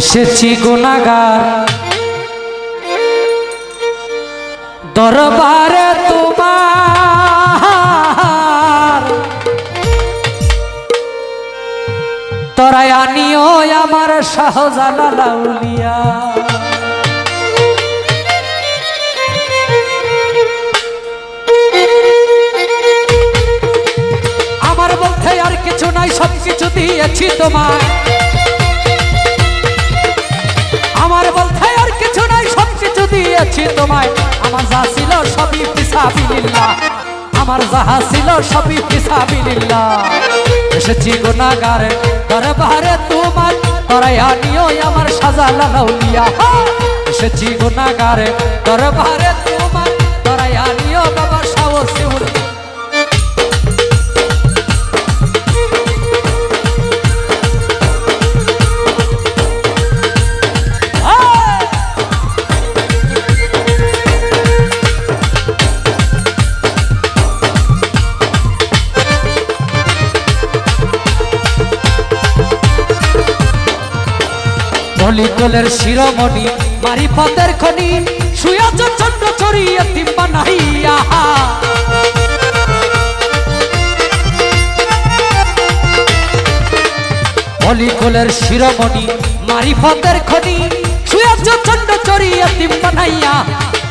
এসেছি গুনাগার দরবারে তোমার। তরাই আনিও আমার শাহজালাউলিয়া আমার বলতে আর কিছু নাই সব কিছু দিয়েছি তোমায়। দিয়েছি তোমায়। আমার যা ছিল সবই পিসাবিল্লাহ আমার যাহা ছিল সবই পিসাবিল্লাহ এসেছি গোনাগারে দরবারে তোমার তরাই আনিও আমার সাজা লাউলিয়া এসেছি গোনাগারে দরবারে তোমার তরাই নিও বাবা সাহসী বলিকলের শিরোমণি মারি পদের খনি, শুয়াছ চন্দ্র চড়িয়ে তিম্বা নাহিয়া। বলিকলের শিরোমণি মারি পদের খনি, শুয়াছ চন্দ্র চড়িয়ে তিম্বা নাইয়া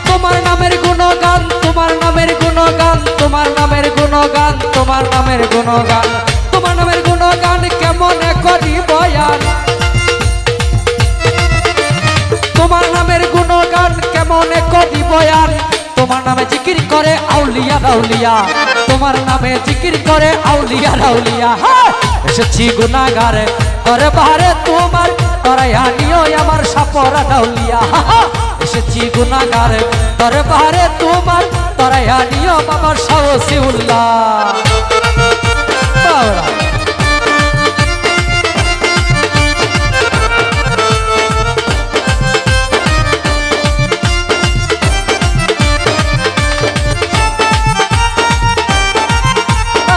তোমার নামের গুণগান, তোমার নামের গুণগান, তোমার নামের গুণগান, তোমার নামের গুণগান। বয়ান, তোমার নামে জিকির করে আউলিয়া রাউলিয়া। তোমার নামে জিকির করে আউলিয়া রাউলিয়া! এসেছি গুনাগারে করে বাহারে তোমার তরাই আনিও আমার সাপরা ডাউলিয়া! এসেছি গুনাগারে করে বাহারে তোমার তরাই আনিও বাবার সাহসী উল্লাহ।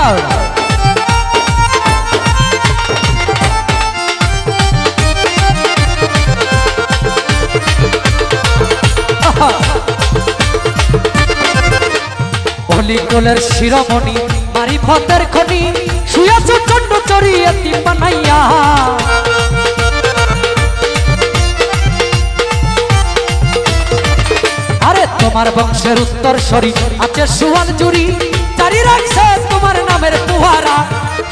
বাবা। অলিকলের শিরোমণি, মারি ফতের খনি, শুয়াছ চন্ড চড়িয়ে তিন আরে তোমার বংশের উত্তর সরি আছে সুয়ান জুরি, জারি রাখছে নামের তুহারা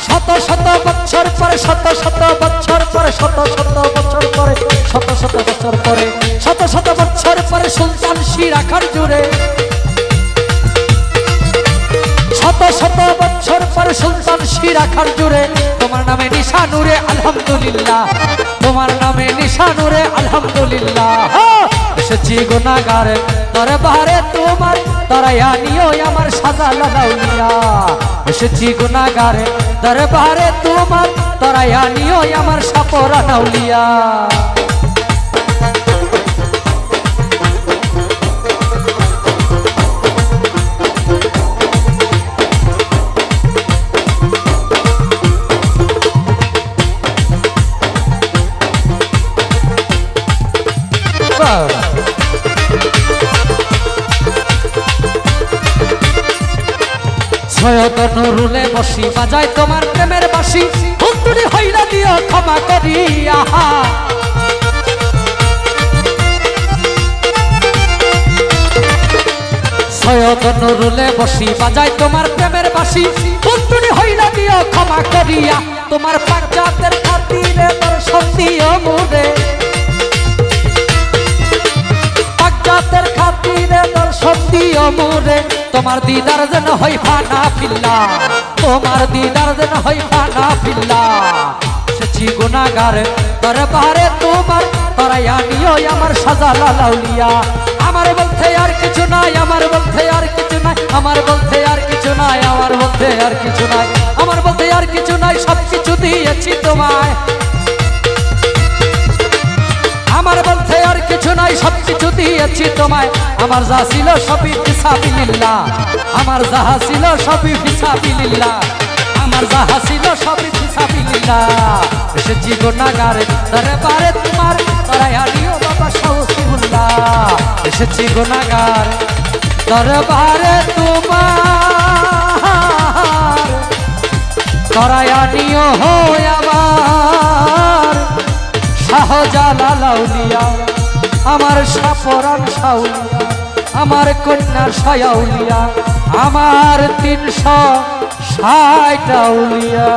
শত শত বছর পরে শত শত বছর পরে শত শত বছর পরে শত শত বছর পরে শত শত বছর পরে সুলতান শিরাখার জুড়ে। শত শত বছর পরে সুলতান শিরাখার জুড়ে। তোমার নামে নিশানুরে আলহামদুলিল্লাহ। তোমার নামে নিশানুরে আলহামদুলিল্লাহ। হ্যাঁ, এসেছি গুনাগারে দরবারে তোমার তরাই আনিও, আমার সাজা লাগাউলিয়া এসেছি গুনাগারে দরবারে তোমার তরাই আনিও, আমার সাপরা নাউলিয়া সৈয়দ নুরুলে বসি, বাজায় তোমার প্রেমের বাসি অন্তরে হইলা দিও ক্ষমা করি, আহা। সৈয়দ নুরুলে বসি, বাজায় তোমার প্রেমের বাসি অন্তরে হইলা দিও ক্ষমা করিয়া তোমার পাঞ্জাতের তোমার দিদার যেন হই ফানা পিল্লা তোমার দিদার যেন হই ফানা ফিল্লা। সেছি গুনাগার দরবারে তোমার তরাই আনিও আমার সাজালা লাউলিয়া আমার বলতে আর কিছু নাই, আমার বলতে আর কিছু নাই, আমার বলতে আর কিছু নাই, আমার বলতে আর কিছু নাই, আমার বলতে আর কিছু নাই সব কিছু দিয়েছি তোমায়। দিয়েছি তোমায়, আমার যা ছিল সবই ফিসাবিল্লাহ আমার যাহা ছিল সবই ফিসাবিল্লাহ আমার যাহা ছিল সবই ফিসাবিল্লা এসেছি গোনাগারে দরবারে তোমার, তারাই আনিও বাবা সৌসিবুল্লাহ এসেছি গোনাগার দরবারে তোমার, তারাই আনিও হয় আমার। শাহজালাল আউলিয়া। আমার সাপরান সাউলিয়া আমার কন্যা সায়াউলিয়া আমার তিনশো সাইটাউলিয়া